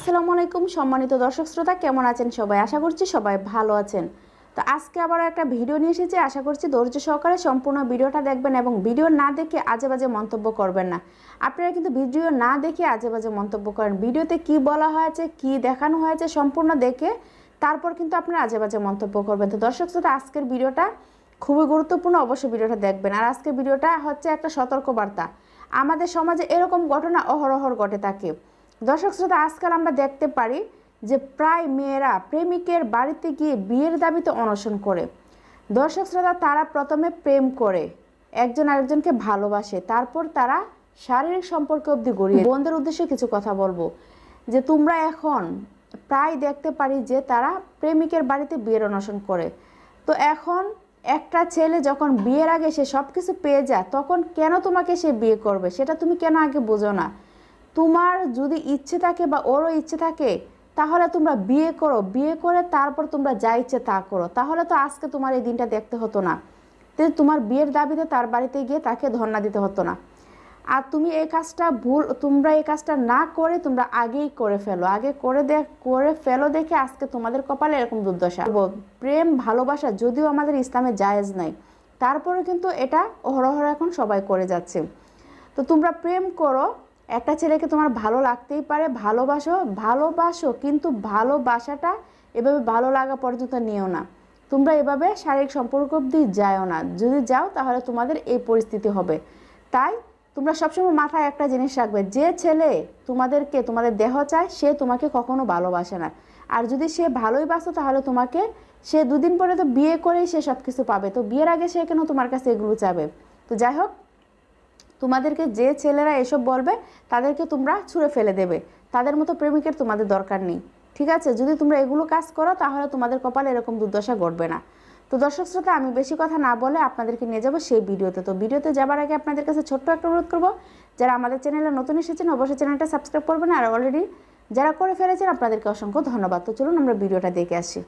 আসসালামু আলাইকুম সম্মানিত দর্শক শ্রোতা, কেমন আছেন সবাই? আশা করছি সবাই ভালো আছেন। তো আজকে আবার একটা ভিডিও নিয়ে এসেছি। আশা করছি ধৈর্য সহকারে সম্পূর্ণ ভিডিওটা দেখবেন এবং ভিডিও না দেখে আজে বাজে মন্তব্য করবেন না। আপনারা কিন্তু ভিডিও না দেখে আজে বাজে মন্তব্য করেন। ভিডিওতে কি বলা হয়েছে, কি দেখানো হয়েছে সম্পূর্ণ দেখে তারপর কিন্তু আপনারা আজে বাজে মন্তব্য করবেন। তো দর্শক শ্রোতা, আজকের ভিডিওটা খুবই গুরুত্বপূর্ণ, অবশ্যই ভিডিওটা দেখবেন। আর আজকের ভিডিওটা হচ্ছে একটা সতর্কবার্তা। আমাদের সমাজে এরকম ঘটনা অহরহর ঘটে থাকে। দর্শক শ্রোতা, আজকাল আমরা দেখতে পারি যে প্রায় মেয়েরা প্রেমিকের বাড়িতে গিয়ে বিয়ের দাবিতে অনশন করে। দর্শক শ্রোতা, তারা প্রথমে প্রেম করে, একজন আরেকজনকে ভালোবাসে, তারপর তারা শারীরিক সম্পর্ক অবধি গড়িয়ে বন্ধুদের উদ্দেশ্যে কিছু কথা বলব। যে তোমরা এখন প্রায় দেখতে পারি যে তারা প্রেমিকের বাড়িতে বিয়ের অনশন করে। তো এখন একটা ছেলে যখন বিয়ের আগে সে সব কিছু পেয়ে যায়, তখন কেন তোমাকে সে বিয়ে করবে? সেটা তুমি কেন আগে বোঝো না? তোমার যদি ইচ্ছে থাকে বা ওরও ইচ্ছে থাকে, তাহলে তোমরা বিয়ে করো। বিয়ে করে তারপর তোমরা যা ইচ্ছে তা করো। তাহলে তো আজকে তোমার এই দিনটা দেখতে হতো না। তোমার বিয়ের দাবিতে তার বাড়িতে গিয়ে তাকে ধর্ণা দিতে হতো না। আর তুমি এই কাজটা ভুল, তোমরা এই কাজটা না করে তোমরা আগেই করে ফেলো। আগে করে দে করে ফেলো দেখে আজকে তোমাদের কপালে এরকম দুর্দশা। প্রেম, ভালোবাসা যদিও আমাদের ইসলামে জায়েজ নাই তারপরে কিন্তু এটা অহরহ এখন সবাই করে যাচ্ছে। তো তোমরা প্রেম করো একটা ছেলেকে তোমার ভালো লাগতেই পারে, ভালোবাসো ভালোবাসো, কিন্তু ভালোবাসাটা এভাবে ভালো লাগা পর্যন্ত নিও না। তোমরা এভাবে শারীরিক সম্পর্ক অবধি যাও না। যদি যাও, তাহলে তোমাদের এই পরিস্থিতি হবে। তাই তোমরা সবসময় মাথায় একটা জিনিস রাখবে, যে ছেলে তোমাদেরকে, তোমাদের দেহ চায়, সে তোমাকে কখনো ভালোবাসে না। আর যদি সে ভালোই বাসো, তাহলে তোমাকে সে দুদিন পরে তো বিয়ে করেই সে সব কিছু পাবে। তো বিয়ের আগে সে কেন তোমার কাছে এগুলো চাবে? তো যাই হোক তোমাদেরকে যে ছেলেরা এসব বলবে, তাদেরকে তোমরা ছুঁড়ে ফেলে দেবে। তাদের মতো প্রেমিকের তোমাদের দরকার নেই। ঠিক আছে? যদি তোমরা এগুলো কাজ করো, তাহলে তোমাদের কপালে এরকম দুর্দশা ঘটবে না। তো দর্শক শ্রোতা, আমি বেশি কথা না বলে আপনাদেরকে নিয়ে যাব সেই ভিডিওতে। তো ভিডিওতে যাবার আগে আপনাদের কাছে ছোট্ট একটা অনুরোধ করব, যারা আমাদের চ্যানেলে নতুন এসেছেন, অবশ্যই চ্যানেলটা সাবস্ক্রাইব করবেন। আর অলরেডি যারা করে ফেলেছেন, আপনাদেরকে অসংখ্য ধন্যবাদ। তো চলুন আমরা ভিডিওটা দেখে আসি।